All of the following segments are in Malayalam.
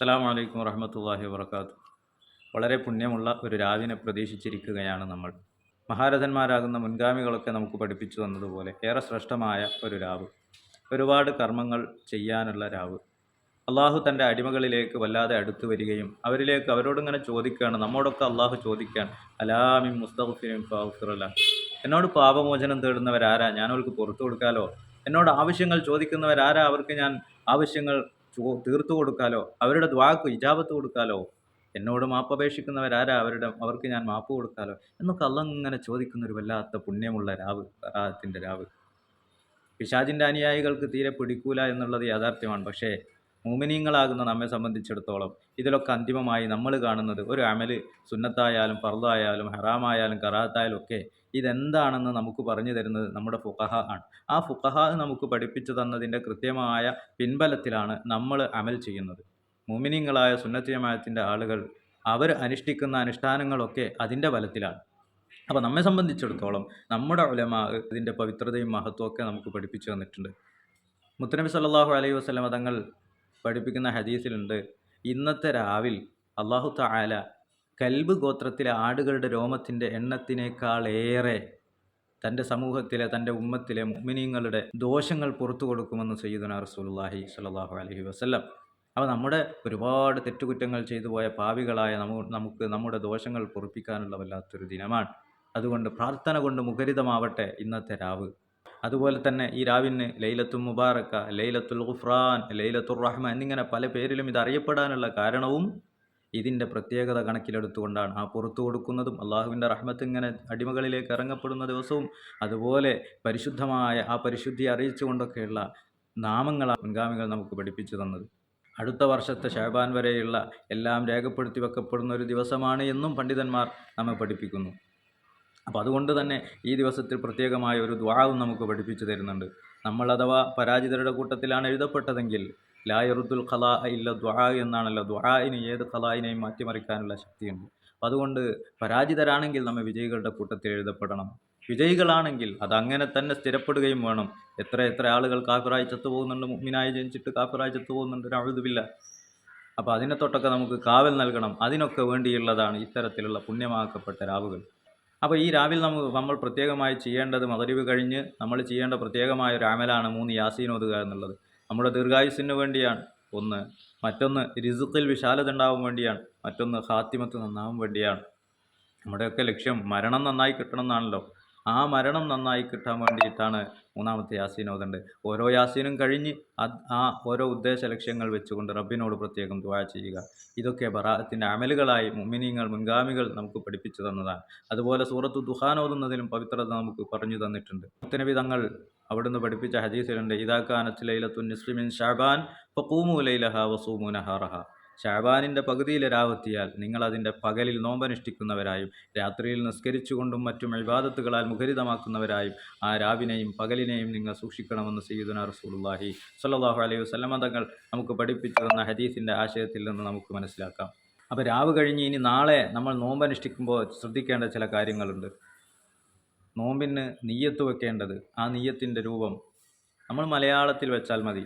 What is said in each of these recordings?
അസ്സാം വലൈക്കും വറഹമത്തല്ലാഹി വാത്തു വളരെ പുണ്യമുള്ള ഒരു രാവിനെ പ്രതീക്ഷിച്ചിരിക്കുകയാണ് നമ്മൾ. മഹാരഥന്മാരാകുന്ന മുൻഗാമികളൊക്കെ നമുക്ക് പഠിപ്പിച്ചു തന്നതുപോലെ ഏറെ ശ്രേഷ്ഠമായ ഒരു രാവ്. ഒരുപാട് കർമ്മങ്ങൾ ചെയ്യാനുള്ള രാവ്. അള്ളാഹു തന്റെ അടിമകളിലേക്ക് വല്ലാതെ അടുത്തു വരികയും അവരിലേക്ക് അവരോടിങ്ങനെ ചോദിക്കുകയാണ് നമ്മോടൊക്കെ അള്ളാഹു ചോദിക്കുകയാണ് അലാമിൻ മുസ്തഫിനും ഫാഫിറല്ല എന്നോട് പാപമോചനം തേടുന്നവരാരാ? ഞാൻ അവർക്ക് പുറത്തു കൊടുക്കാലോ? എന്നോട് ആവശ്യങ്ങൾ ചോദിക്കുന്നവരാരാ? അവർക്ക് ഞാൻ ആവശ്യങ്ങൾ തീർത്തു കൊടുക്കാലോ? അവരുടെ ദ്വാക്ക് ഇജാബത്ത് കൊടുക്കാലോ? എന്നോട് മാപ്പപേക്ഷിക്കുന്നവരാരാ? അവരുടെ അവർക്ക് ഞാൻ മാപ്പ് കൊടുക്കാലോ? എന്നൊക്കെ അള്ളങ്ങനെ ചോദിക്കുന്ന ഒരു വല്ലാത്ത പുണ്യമുള്ള രാവ് റാത്തിന്റെ രാവ്. പിശാജിന്റെ അനുയായികൾക്ക് തീരെ പിടിക്കൂല എന്നുള്ളത് യാഥാർത്ഥ്യമാണ്. പക്ഷേ മൂമിനീങ്ങളാകുന്ന നമ്മെ സംബന്ധിച്ചിടത്തോളം ഇതിലൊക്കെ അന്തിമമായി നമ്മൾ കാണുന്നത് ഒരു അമൽ സുന്നത്തായാലും ഫർദായാലും ഹറാമായാലും കറാത്തായാലും ഒക്കെ ഇതെന്താണെന്ന് നമുക്ക് പറഞ്ഞു തരുന്നത് നമ്മുടെ ഫുഖഹ ആണ്. ആ ഫുഖഹ നമുക്ക് പഠിപ്പിച്ചു തന്നതിന്റെ കൃത്യമായ പിൻബലത്തിലാണ് നമ്മൾ അമൽ ചെയ്യുന്നത്. മൂമിനിങ്ങളായ സുന്നത്തിയമായത്തിന്റെ ആളുകൾ അവർ അനുഷ്ഠിക്കുന്ന അനുഷ്ഠാനങ്ങളൊക്കെ അതിന്റെ ബലത്തിലാണ് അപ്പോൾ നമ്മെ സംബന്ധിച്ചിടത്തോളം നമ്മുടെ ഉലമ ഇതിന്റെ പവിത്രതയും മഹത്വമൊക്കെ നമുക്ക് പഠിപ്പിച്ചു തന്നിട്ടുണ്ട്. മുത്തനബി സല്ലല്ലാഹു അലൈഹി വസല്ലം തങ്ങൾ പഠിപ്പിക്കുന്ന ഹദീസിലുണ്ട് ഇന്നത്തെ രാവിൽ അള്ളാഹു താല കൽബ് ഗോത്രത്തിലെ ആടുകളുടെ രോമത്തിന്റെ എണ്ണത്തിനേക്കാളേറെ തന്റെ സമൂഹത്തിലെ തന്റെ ഉമ്മത്തിലെ മുഅ്മിനീങ്ങളുടെ ദോഷങ്ങൾ പുറത്തു കൊടുക്കുമെന്ന് സയ്യിദുന റസൂലുള്ളാഹി സ്വല്ലല്ലാഹു അലൈഹി വസല്ലം. അപ്പോൾ നമ്മുടെ ഒരുപാട് തെറ്റുകുറ്റങ്ങൾ ചെയ്തു പോയ പാവികളായ നമു നമുക്ക് നമ്മുടെ ദോഷങ്ങൾ പൊറുപ്പിക്കാനുള്ള വല്ലാത്തൊരു ദിനമാണ്. അതുകൊണ്ട് പ്രാർത്ഥന കൊണ്ട് മുഖരിതമാവട്ടെ ഇന്നത്തെ രാവ്. അതുപോലെ തന്നെ ഈ രാവിന് ലൈലത്തുൽ മുബാറക്ക ലൈലത്തുൽ ഖുഫ്രാൻ ലൈലത്തുർ റഹ്മ എന്നിങ്ങനെ പല പേരിലും ഇത് അറിയപ്പെടാനുള്ള കാരണവും ഇതിന്റെ പ്രത്യേകത കണക്കിലെടുത്തുകൊണ്ടാണ്. ആ പുറത്തു കൊടുക്കുന്നതും അള്ളാഹുവിന്റെ റഹ്മത്ത് ഇങ്ങനെ അടിമകളിലേക്ക് ഇറങ്ങപ്പെടുന്ന ദിവസവും അതുപോലെ പരിശുദ്ധമായ ആ പരിശുദ്ധി അറിയിച്ചുകൊണ്ടൊക്കെയുള്ള നാമങ്ങളാണ് മുൻഗാമികൾ നമുക്ക് പഠിപ്പിച്ചു തന്നത്. അടുത്ത വർഷത്തെ ഷാബാൻ വരെയുള്ള എല്ലാം രേഖപ്പെടുത്തി വെക്കപ്പെടുന്ന ഒരു ദിവസമാണ് എന്നും പണ്ഡിതന്മാർ നമ്മെ പഠിപ്പിക്കുന്നു. അപ്പോൾ അതുകൊണ്ട് തന്നെ ഈ ദിവസത്തിൽ പ്രത്യേകമായ ഒരു ദ്വാവും നമുക്ക് പഠിപ്പിച്ചു തരുന്നുണ്ട്. നമ്മൾ അഥവാ പരാജിതരുടെ കൂട്ടത്തിലാണ് എഴുതപ്പെട്ടതെങ്കിൽ ലായറുദ്ദുൽ ഖലാ ഇല്ല ദ്വാ എന്നാണല്ലോ. ദ്വായിന് ഏത് ഖലായിനെയും മാറ്റിമറിക്കാനുള്ള ശക്തിയുണ്ട്. അപ്പം അതുകൊണ്ട് പരാജിതരാണെങ്കിൽ നമ്മൾ വിജയികളുടെ കൂട്ടത്തിൽ എഴുതപ്പെടണം. വിജയികളാണെങ്കിൽ അതങ്ങനെ തന്നെ സ്ഥിരപ്പെടുകയും വേണം. എത്ര എത്ര ആളുകൾ കാഫിറായി ചത്തുപോകുന്നുണ്ട് മുഗ്മിനായി ജനിച്ചിട്ട് കാഫിറായി ചത്തുപോകുന്നുണ്ട് ഒരാഴുതുമില്ല അപ്പോൾ അതിനെ തൊട്ടൊക്കെ നമുക്ക് കാവൽ നൽകണം. അതിനൊക്കെ വേണ്ടിയുള്ളതാണ് ഇത്തരത്തിലുള്ള പുണ്യമാക്കപ്പെട്ട രാവുകൾ. അപ്പോൾ ഈ രാവിലെ നമ്മൾ നമ്മൾ പ്രത്യേകമായി ചെയ്യേണ്ടത് മകരിവ് കഴിഞ്ഞ് നമ്മൾ ചെയ്യേണ്ട പ്രത്യേകമായ ഒരു അമലാണ് മൂന്ന് യാസീൻ എന്നുള്ളത്. നമ്മുടെ ദീർഘായുസിന് വേണ്ടിയാണ്. ഒന്ന് മറ്റൊന്ന് രിസുക്കിൽ വിശാലത ഉണ്ടാവാൻ വേണ്ടിയാണ്. മറ്റൊന്ന് ഹാത്തിമത്ത് നന്നാവാൻ വേണ്ടിയാണ്. നമ്മുടെയൊക്കെ ലക്ഷ്യം മരണം നന്നായി കിട്ടണം എന്നാണല്ലോ. ആ മരണം നന്നായി കിട്ടാൻ വേണ്ടിയിട്ടാണ് മൂന്നാമത്തെ യാസീൻ ഓതേണ്ടത് ഓരോ യാസീനും കഴിഞ്ഞ് ആ ഓരോ ഉദ്ദേശ ലക്ഷ്യങ്ങൾ വെച്ചുകൊണ്ട് റബ്ബിനോട് പ്രത്യേകം ദുആ ചെയ്യുക. ഇതൊക്കെ ബറാഹത്തിന്റെ അമലുകളായി മുഅ്മിനീങ്ങൾ മുൻഗാമികൾ നമുക്ക് പഠിപ്പിച്ചു തന്നതാണ്. അതുപോലെ സൂറത്ത് ദുഹാൻ ഓതുന്നതിലും പവിത്രത നമുക്ക് പറഞ്ഞു തന്നിട്ടുണ്ട്. മുത്തനബി തങ്ങൾ അവിടുന്ന് പഠിപ്പിച്ച ഹദീസിലുണ്ട് ഇതാക്കാനത്ത് ലൈലത്തുൻ നിസ്ലിമിൻ ഷാബാൻ ഫക്കൂമു ലൈലഹ വസൂമു നഹാറഹ. ഷാബാനിന്റെ പകുതിയിലെ രാവെത്തിയാൽ നിങ്ങൾ അതിന്റെ പകലിൽ നോമ്പനുഷ്ഠിക്കുന്നവരായും രാത്രിയിൽ നിസ്കരിച്ചുകൊണ്ടും മറ്റും ഇബാദത്തുകളാൽ മുഖരിതമാക്കുന്നവരായും ആ രാവിനെയും പകലിനെയും നിങ്ങൾ സൂക്ഷിക്കണമെന്ന് സയ്യിദുന റസൂലുള്ളാഹി സ്വല്ലല്ലാഹു അലൈഹി വസല്ലം തങ്ങൾ നമുക്ക് പഠിപ്പിച്ചു തന്ന ഹദീസിന്റെ ആശയത്തിൽ നിന്ന് നമുക്ക് മനസ്സിലാക്കാം. അപ്പോൾ രാവ് കഴിഞ്ഞ് ഇനി നാളെ നമ്മൾ നോമ്പനുഷ്ഠിക്കുമ്പോൾ ശ്രദ്ധിക്കേണ്ട ചില കാര്യങ്ങളുണ്ട്. നോമ്പിന് നീയത്ത് വെക്കേണ്ടത് ആ നീയത്തിന്റെ രൂപം നമ്മൾ മലയാളത്തിൽ വെച്ചാൽ മതി.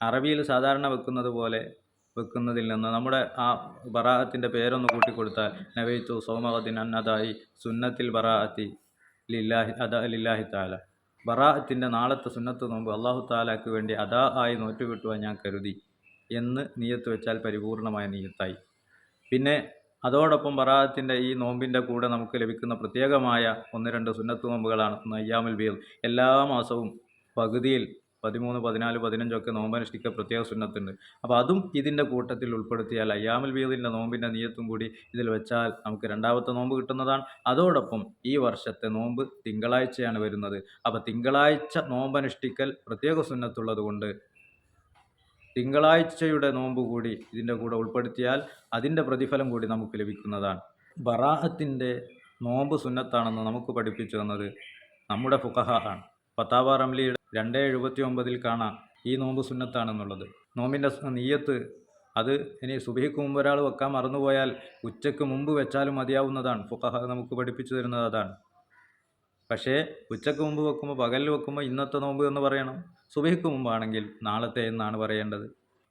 അറബിയിൽ സാധാരണ വെക്കുന്നത് പോലെ വെക്കുന്നതിൽ നിന്ന് നമ്മുടെ ആ ബറാഅത്തിന്റെ പേരൊന്ന് കൂട്ടിക്കൊടുത്താൽ നവൈത്തു സോമകത്തിൻ അന്നതായി സുന്നത്തിൽ ബറാഅത്തി ലില്ലാഹി അദ ലില്ലാഹി താല ബറാഅത്തിന്റെ നാളത്തെ സുന്നത്ത് നോമ്പ് അള്ളാഹു താലാക്ക് വേണ്ടി അദാ ആയി നോറ്റുകിട്ടുവാൻ ഞാൻ കരുതി എന്ന് നീയത്ത് വെച്ചാൽ പരിപൂർണമായ നീയത്തായി. പിന്നെ അതോടൊപ്പം ബറാഅത്തിന്റെ ഈ നോമ്പിന്റെ കൂടെ നമുക്ക് ലഭിക്കുന്ന പ്രത്യേകമായ ഒന്ന് രണ്ട് സുന്നത്ത് നോമ്പുകളാണ് നയ്യാമുൽ ബീർ എല്ലാ മാസവും പകുതിയിൽ പതിമൂന്ന് പതിനാല് പതിനഞ്ചൊക്കെ നോമ്പനുഷ്ഠിക്ക പ്രത്യേക സുന്നത്തുണ്ട്. അപ്പോൾ അതും ഇതിന്റെ കൂട്ടത്തിൽ ഉൾപ്പെടുത്തിയാൽ അയ്യാമൽ വീതിന്റെ നോമ്പിന്റെ നീയത്തും കൂടി ഇതിൽ വെച്ചാൽ നമുക്ക് രണ്ടാമത്തെ നോമ്പ് കിട്ടുന്നതാണ്. അതോടൊപ്പം ഈ വർഷത്തെ നോമ്പ് തിങ്കളാഴ്ചയാണ് വരുന്നത്. അപ്പോൾ തിങ്കളാഴ്ച നോമ്പനുഷ്ഠിക്കൽ പ്രത്യേക സുന്നത്തുള്ളത് കൊണ്ട് തിങ്കളാഴ്ചയുടെ നോമ്പ് കൂടി ഇതിന്റെ കൂടെ ഉൾപ്പെടുത്തിയാൽ അതിന്റെ പ്രതിഫലം കൂടി നമുക്ക് ലഭിക്കുന്നതാണ്. ബറാഹത്തിന്റെ നോമ്പ് സുന്നത്താണെന്ന് നമുക്ക് പഠിപ്പിച്ചു തന്നത് നമ്മുടെ ഫുഖഹ ആണ്. റംലിയുടെ രണ്ട് എഴുപത്തി ഒമ്പതിൽ കാണാം ഈ നോമ്പ് സുന്നത്താണെന്നുള്ളത്. നോമ്പിന്റെ നീയത്ത് അത് ഇനി സുബഹിക്ക് മുമ്പ് ഒരാൾ വെക്കാൻ മറന്നുപോയാൽ ഉച്ചയ്ക്ക് മുമ്പ് വെച്ചാലും മതിയാവുന്നതാണ്. ഫുഖഹ നമുക്ക് പഠിപ്പിച്ചു തരുന്നത് അതാണ്. പക്ഷേ ഉച്ചയ്ക്ക് മുമ്പ് വെക്കുമ്പോൾ പകലിൽ വെക്കുമ്പോൾ ഇന്നത്തെ നോമ്പ് എന്ന് പറയണം. സുബഹിക്ക് മുമ്പാണെങ്കിൽ നാളത്തെ എന്നാണ് പറയേണ്ടത്.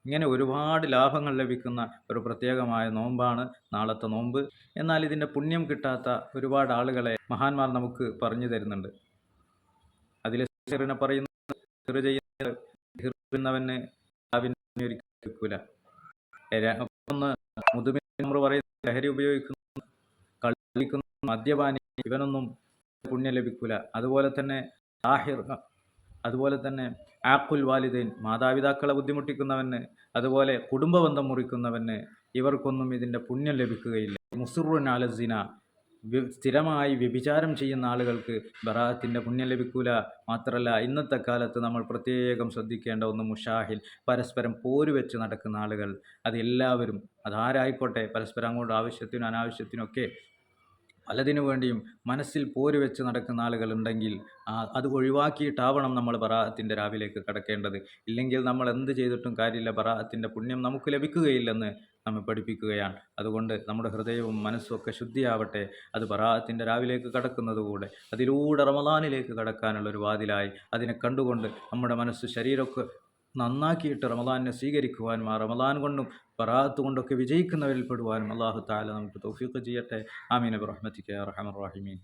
ഇങ്ങനെ ഒരുപാട് ലാഭങ്ങൾ ലഭിക്കുന്ന ഒരു പ്രത്യേകമായ നോമ്പാണ് നാളത്തെ നോമ്പ്. എന്നാൽ ഇതിന്റെ പുണ്യം കിട്ടാത്ത ഒരുപാട് ആളുകളെ മഹാന്മാർ നമുക്ക് പറഞ്ഞു തരുന്നുണ്ട്. അതിലെ സിറിനെ ര- ഒന്ന് മുതുമ പറയുന്ന ലഹരി ഉപയോഗിക്കുന്ന കളിക്കുന്ന മദ്യപാനി ഇവനൊന്നും പുണ്യം ലഭിക്കൂല. അതുപോലെ തന്നെ ആഹിർ അതുപോലെ തന്നെ ആക്കുൽ വാലിദൈൻ മാതാപിതാക്കളെ ബുദ്ധിമുട്ടിക്കുന്നവന് അതുപോലെ കുടുംബബന്ധം മുറിക്കുന്നവന് ഇവർക്കൊന്നും ഇതിന്റെ പുണ്യം ലഭിക്കുകയില്ല. മുസുറുൻ അലസിന സ്ഥിരമായി വ്യഭിചാരം ചെയ്യുന്ന ആളുകൾക്ക് ബറാത്തിന്റെ പുണ്യം ലഭിക്കൂല. മാത്രമല്ല ഇന്നത്തെ കാലത്ത് നമ്മൾ പ്രത്യേകം ശ്രദ്ധിക്കേണ്ട ഒന്ന് മുഷാഹിൽ പരസ്പരം പോര് വെച്ച് നടക്കുന്ന ആളുകൾ. അതെല്ലാവരും അതാരായിക്കോട്ടെ പരസ്പരം അങ്ങോട്ട് ആവശ്യത്തിനും അനാവശ്യത്തിനൊക്കെ പലതിനു വേണ്ടിയും മനസ്സിൽ പോര് വെച്ച് നടക്കുന്ന ആളുകളുണ്ടെങ്കിൽ അത് ഒഴിവാക്കിയിട്ടാവണം നമ്മൾ ബറാഅത്തിന്റെ രാവിലേക്ക് കടക്കേണ്ടത്. ഇല്ലെങ്കിൽ നമ്മൾ എന്ത് ചെയ്തിട്ടും കാര്യമില്ല ബറാഅത്തിന്റെ പുണ്യം നമുക്ക് ലഭിക്കുകയില്ലെന്ന് നമ്മെ പഠിപ്പിക്കുകയാണ്. അതുകൊണ്ട് നമ്മുടെ ഹൃദയവും മനസ്സും ഒക്കെ ശുദ്ധിയാവട്ടെ. അത് ബറാഅത്തിന്റെ രാവിലേക്ക് കടക്കുന്നതുകൂടെ അതിലൂടെ റമദാനിലേക്ക് കടക്കാനുള്ള ഒരു വാതിലായി. അതിനെ കണ്ടുകൊണ്ട് നമ്മുടെ മനസ്സ് ശരീരമൊക്കെ നന്നാക്കിയിട്ട് റമദാനിനെ സ്വീകരിക്കുവാനും ആ റമദാൻ കൊണ്ടും പറാത്തു കൊണ്ടൊക്കെ വിജയിക്കുന്നവരിൽ പെടുവാനും അള്ളാഹു താല നമുക്ക് തൗഫീഖ് ചെയ്യട്ടെ. ആമീൻ. അബ്രഹ്മത്തിക്ക് റഹമർ റഹിമീൻ.